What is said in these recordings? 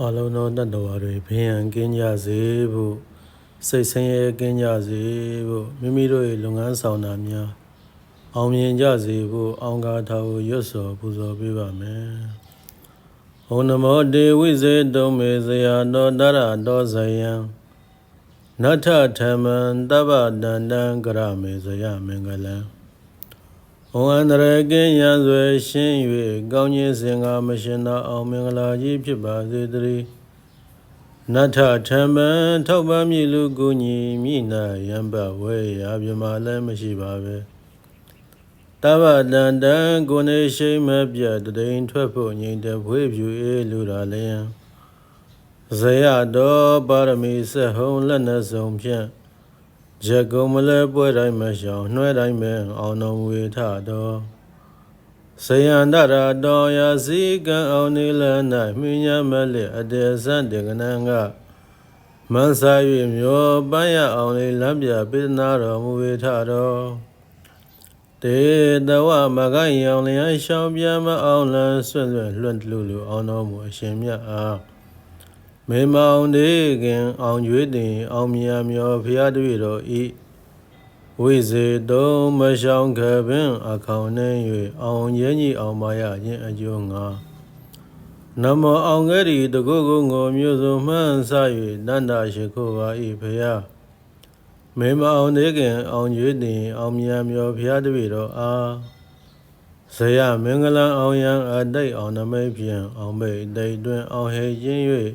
အလုံးသောတတ္တဝါတွေဘင်းရန်ကင်းကြစေဖို့စိတ်ဆင်းရဲကင်းကြစေဖို့မိမိတို့၏လုပ်ငန်းဆောင်တာများအောင်မြင်ကြစေဖို့အောင်ကားထာကိုရွတ်ဆိုပူဇော်ပေးပါမယ်။ဩနမောတေဝိဇေတုံမေဇယာတောတရတောဇယံနထထမံတဗ္ဗတန္တံကရမေဇယမင်္ဂလံ ဩအန္တရကင်းရန်ဆွေရှင်း၍ကောင်းခြင်းစင်ကားမရှင်သာအောင်မင်္ဂလာကြီးဖြစ်ပါစေတည်းနထထမံထောက်ပံ့မြည်လူကိုညီမိနာယံဘဝေရာမြမလည်းမရှိပါပဲတဗ္ဗတန္တံကိုနေရှိမပြတ်တတိန်ထွက်ဖို့ငြိမ်တဲ့ဘွေဖြူအေးလူရာလျံဇယတော်ပါရမီဆက်ဟုံးလက်နှစုံဖြင့် ဇကုံမလဲပွဲတိုင်းမရှောင်နှွဲတိုင်းမဲ့အောင်တော်မူထတော်ဆယန္တရာတော်ရာစီကံအောင်နေလ၌မြညာမလက်အတေဇန်တေကနံကမန်းစား၍မျောပန်းရအောင်လေလမ်းပြပိဒနာတော်မူထတော်တေတဝမဂိုင်းရောင်လျံရှောင်းပြမအောင်လန်းဆွန့်လွတ်လွတ်လူလူအောင်တော်မူအရှင်မြတ်အား မေမောင်တေခင်အောင်ကျွေးတင်အောင်မြတ်မျောဖျားတည်းတော်ဤဝိဇေတုံမရှောင်းခပင်အခေါင်နှင်း၍အောင်ရင်းကြီးအောင်ပါရခြင်းအကျိုးငါနမောအောင်ခဲ့ဒီတကုကုငိုမျိုးစုံမှန်းဆ၍တန္တာရှိခိုးပါ၏ဖျားမေမအောင်သေးခင်အောင်ကျွေးတင်အောင်မြတ်မျောဖျားတည်းတော်အားဇယမင်္ဂလံအောင်ယံအတိတ်အောင်နမိတ်ဖြင့်အောင်မိတ်တိတ်တွင်အောင်ဟေခြင်း၍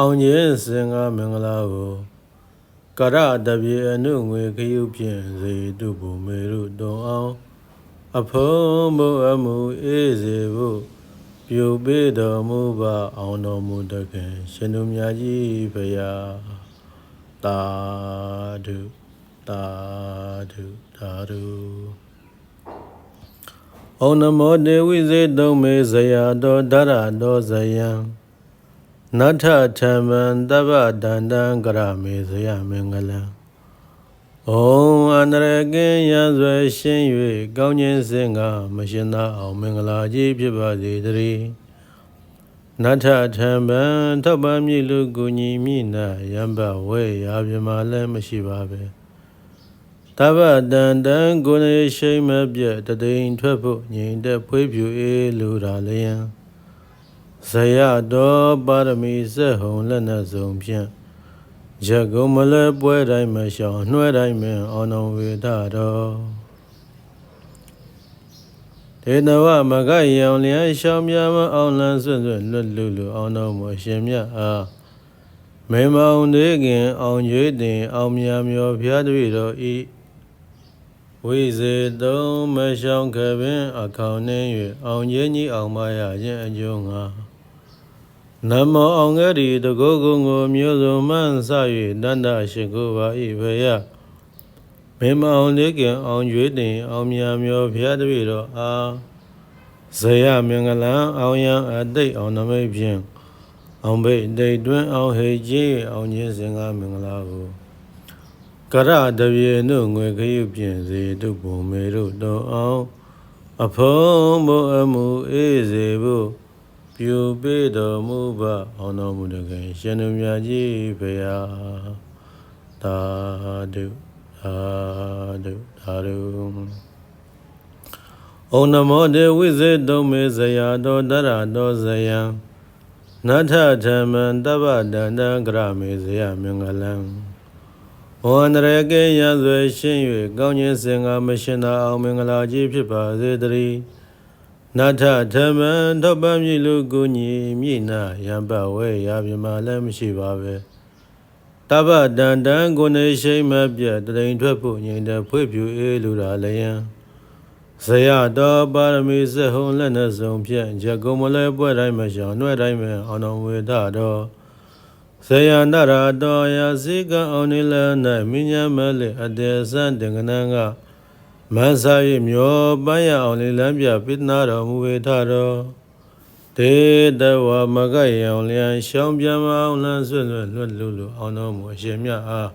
အောင်ခြင်းစင်ကားမင်္ဂလာကိုကရတပြေအနုငွေခရုဖြင့်ဇေတုဘုမေရုတုံအောင်အဖုံးမအမှုအေးစေဖို့ပြုပေးတော်မူပါအောင်တော်မူတခင်ရှင်သူမြတ်ကြီးဖရာတာဓုတာဓုတာဓုဩနမောတေဝိဇေတုံမေဇယာတောဒရတောဇယံ နထထမံတဗ္ဗတန္တံကရမေဇယမင်္ဂလံဩအန္တရကင်းရန်ဆွေရှင်း၍ကောင်းခြင်းစင်ကမရှင်သာအောင်မင်္ဂလာကြီးဖြစ်ပါစေတည်းနထထမံထောက်ပံ့မြည်လူကိုညီမိနာယံဘဝေရာပြမလည်းမရှိပါပဲတဗ္ဗတန္တံကိုယ်နေရှိမပြတ်တတိန်ထွက်ဖို့ငြိမ်သက်ဖွေးဖြူအေးလူရာလျံ ဇယတော်ပါရမီစက်ဟုံလက်နှစုံဖြင့်ရကုံမလဲပွဲတိုင်းမရှောင်နှွဲတိုင်းမင်းအောင်တော်ဝေဒတော်ဒေနဝမဂယောင်လျံရှောင်းမြမအောင်လန်းဆွတ်ဆွတ်လွတ်လူလူအောင်တော်မူအရှင်မြတ်အားမေမောင်တေခင်အောင်ရွေးတင်အောင်မြမျောဖျားတည်းတော်ဤဝိဇေတုံမရှောင်းခပင် အခေါင်နှင်း၍အောင်ကြီးကြီးအောင်မရခြင်းအကျိုးငါ နမောအောင်ငယ်ဒီတကုတ်ကုံကိုမျိုးစုံမှန်းဆ၍တန္တရှိကိုပါ၏ဖေယမေမအောင်လေးကင်အောင်ရွေးတင်အောင်မြမျောဖျားတည်းတော်အားဇယမင်္ဂလံအောင်ယံအတိတ်အောင်နမိတ်ဖြင့်အောင်ဘိတ်တိတ်တွင်အောင်ဟေကြီးအောင်ခြင်းစင်ကားမင်္ဂလာကိုကရတပြေနုငွေခရုဖြင့်စေတုပုံမေတို့တော်အောင်အဖုံးမို့အမှုအေးစေဖို့ ပြုပေးတော်မူပါအောင်တော်မူတကယ်ရှင်သူမြတ်ကြီးဖေယသာဓုသာဓုသာဓုဩနမောတေဝိဇေတုံမေဇယာတောတရတောဇယံနထထမံတဗ္ဗတန္တံကရမေဇယမင်္ဂလံဝန္တရကေယဆွေရှင်း၍ကောင်းခြင်းစင်ကားမရှင်သာအောင်မင်္ဂလာကြီးဖြစ်ပါစေတည်း နထထမံထောက်ပံ့မြည်လူကိုညီမြည်နာယံပဝဲရာပြမလည်းမရှိပါပဲတဗ္ဗတန္တံကိုနေရှိမပြတ်တရင်ထွက်ဖို့ငြိမ်တဲ့ဖွေ့ဖြူအေးလူရာလျံဇယတော်ပါရမီစဟုံလက်နှစုံဖြင့်ဇကုံမလဲပွဲတိုင်းမရှောင်နှွဲ့တိုင်းမဲ့အောင်တော်ဝေဒတော်ဇယန္တရာတော်ရာစိကံအောင်နေလ၌မိညာမလက်အတေဇန်တင်ကနံက မဆာ၍မျောပန်းရအောင်လေလမ်းပြပိတနာတော်မူဝေထတော်ဒေတဝမကယောင်လျံရှောင်းပြမအောင်လန်းဆွတ်ဆွတ်လွတ်လူလူအောင်တော်မူအရှင်မြတ်အား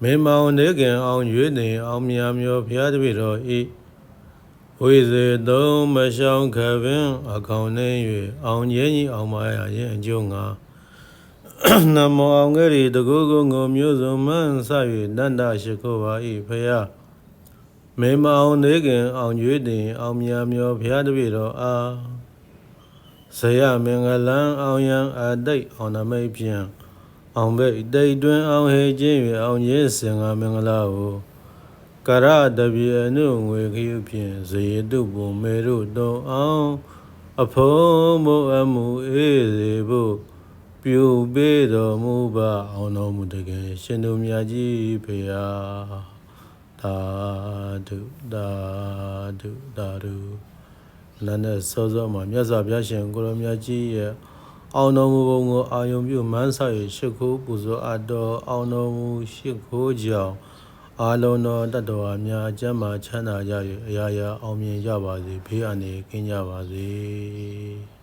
မေမောင်နေခင်အောင်ရွေးနေအောင်မြာမျောဖျားတပိတော်ဤဝိဇေသုံးမရှောင်းခပင်အကောင်နှင်း၍အောင်ငင်းကြီးအောင်မရရင်အကျိုးငါနမောအောင်ငယ်ရီတကုကုငုံမျိုးစုံမှန်းဆ၍တန္တရှိခိုးပါ၏ဖယား မေမအောင်နေခင်အောင်ကျွေးတင်အောင်မြမျောဖျားတပြည့်တော်အားဇယမင်္ဂလံအောင်ယံအတိတ်အောင်နမိတ်ဖြင့်အောင်ဘဲ့တိတ်တွင်အောင်ဟေခြင်း၍အောင်ရေးစင်္ဂမင်္ဂလာဟုကရတပြေအနုငွေခရုဖြင့်ဇေတုပုံမေရုတုံအောင်အဖုံးမို့အမှုအေးစေဖို့ပြုပေးတော်မူပါအောင်တော်မူတကယ်ရှင်တို့မြတ်ကြီးဖေဟာ သာဓုသာဓုသာဓုလမ်းနဲ့စောစောမှာမြတ်စွာဘုရားရှင်ကိုရောမြတ်ကြီးရဲ့အောင်တော်မူပုံကိုအာယုံပြုမန်းဆောက်ရရှိခိုးပူဇော်အပ်တော်အောင်တော်မူရှိခိုးကြောင်းအာလုံးတော်တတ္တဝါများအကျမ်းမာချမ်းသာကြ၍အရာရာအောင်မြင်ကြပါစေဘေးအန္တရာယ်ကင်းကြပါစေ